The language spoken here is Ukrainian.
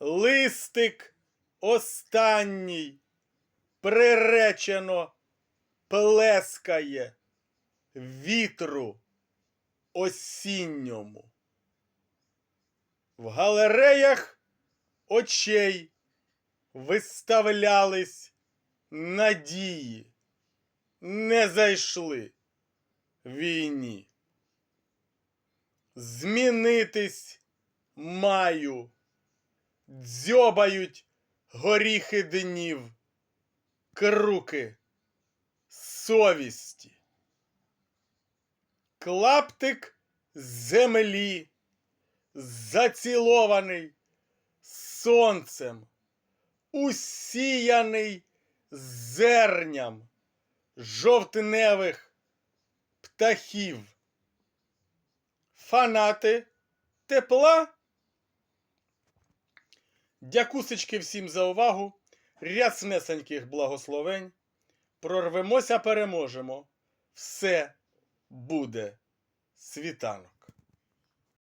листик останній приречено плескає вітру осінньому. В галереях очей виставлялись надії, не зайшли війні. Змінитись маю, дзьобають горіхи днів, круки совісті. Клаптик землі, зацілований сонцем, усіяний зерням жовтневих птахів. Фанати тепла. Дякусечки всім за увагу. Ряснесеньких благословень. Прорвемося, переможемо. Все буде світанок.